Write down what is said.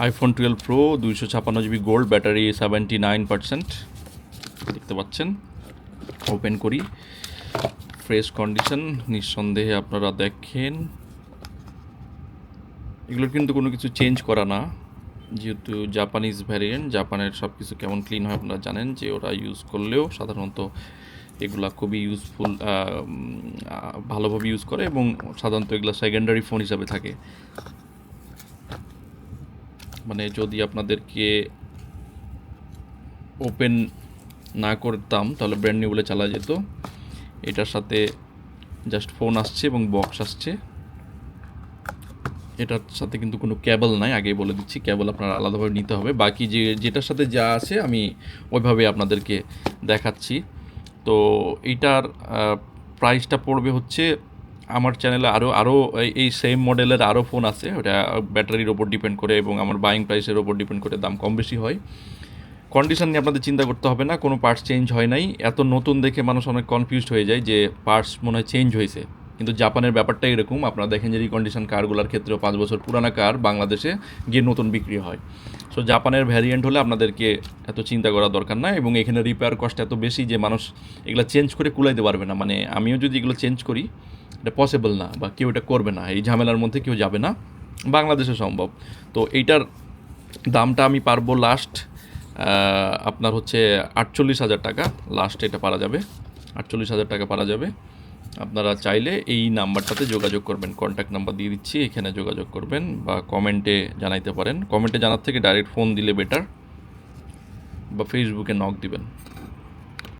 IPhone twelve pro দুইশো ছাপান্ন GB gold battery seventy nine percent দেখতে পাচ্ছেন। ওপেন করি। ফ্রেশ কন্ডিশন নিঃসন্দেহে আপনারা দেখেন। এগুলোর কিন্তু কোনো কিছু চেঞ্জ করা না। যেহেতু জাপানিজ ভ্যারিয়েন্ট জাপানের সব কিছু কেমন ক্লিন হয় আপনারা জানেন যে ওরা ইউজ করলেও সাধারণত এগুলা খুবই ইউজফুল ভালোভাবে ইউজ করে এবং সাধারণত এগুলো সেকেন্ডারি ফোন হিসাবে থাকে। মানে যদি আপনাদেরকে ওপেন না করতাম, তাহলে ব্র্যান্ড নিউ বলে চালা যেত। এটার সাথে জাস্ট ফোন আসছে এবং বক্স আসছে। এটার সাথে কিন্তু কোনো ক্যাবল নাই, আগেই বলে দিচ্ছি ক্যাবল আপনারা আলাদাভাবে নিতে হবে। বাকি যে, যেটার সাথে যা আছে, আমি ওইভাবে আপনাদেরকে দেখাচ্ছি। তো এইটার প্রাইসটা পড়বে হচ্ছে আমার চ্যানেলে আরও আরও এই সেম মডেলের আরও ফোন আছে। ওটা ব্যাটারির ওপর ডিপেন্ড করে এবং আমার বাইং প্রাইসের ওপর ডিপেন্ড করে দাম কম বেশি হয়। কন্ডিশন নিয়ে আপনাদের চিন্তা করতে হবে না, কোনো পার্টস চেঞ্জ হয় নাই। এত নতুন দেখে মানুষ অনেক কনফিউজড হয়ে যায় যে পার্টস মনে হয় চেঞ্জ হয়েছে। কিন্তু জাপানের ব্যাপারটা এরকম, আপনারা দেখেন যে রিকন্ডিশন কারগুলোর ক্ষেত্রেও পাঁচ বছর পুরানা কার বাংলাদেশে গিয়ে নতুন বিক্রি হয়। সো জাপানের ভ্যারিয়েন্ট হলে আপনাদেরকে এত চিন্তা করার দরকার না এবং এখানে রিপেয়ার কস্ট এত বেশি যে মানুষ এগুলো চেঞ্জ করে কুলাইতে পারবে না। মানে আমিও যদি এগুলো চেঞ্জ করি, এটা পসিবল না বা কেউ এটা করবে না। এই ঝামেলার মধ্যে কেউ যাবে না। বাংলাদেশে সম্ভব। তো এইটার দামটা আমি পারব লাস্ট আপনার হচ্ছে আটচল্লিশ হাজার টাকা। লাস্ট এটা পারা যাবে। আটচল্লিশ হাজার টাকা পারা যাবে। আপনারা চাইলে এই নাম্বারটাতে যোগাযোগ করবেন। কন্ট্যাক্ট নাম্বার দিয়ে দিচ্ছি, এখানে যোগাযোগ করবেন বা কমেন্টে জানাইতে পারেন। কমেন্টে জানার থেকে ডাইরেক্ট ফোন দিলে বেটার বা ফেসবুকে নক দিবেন।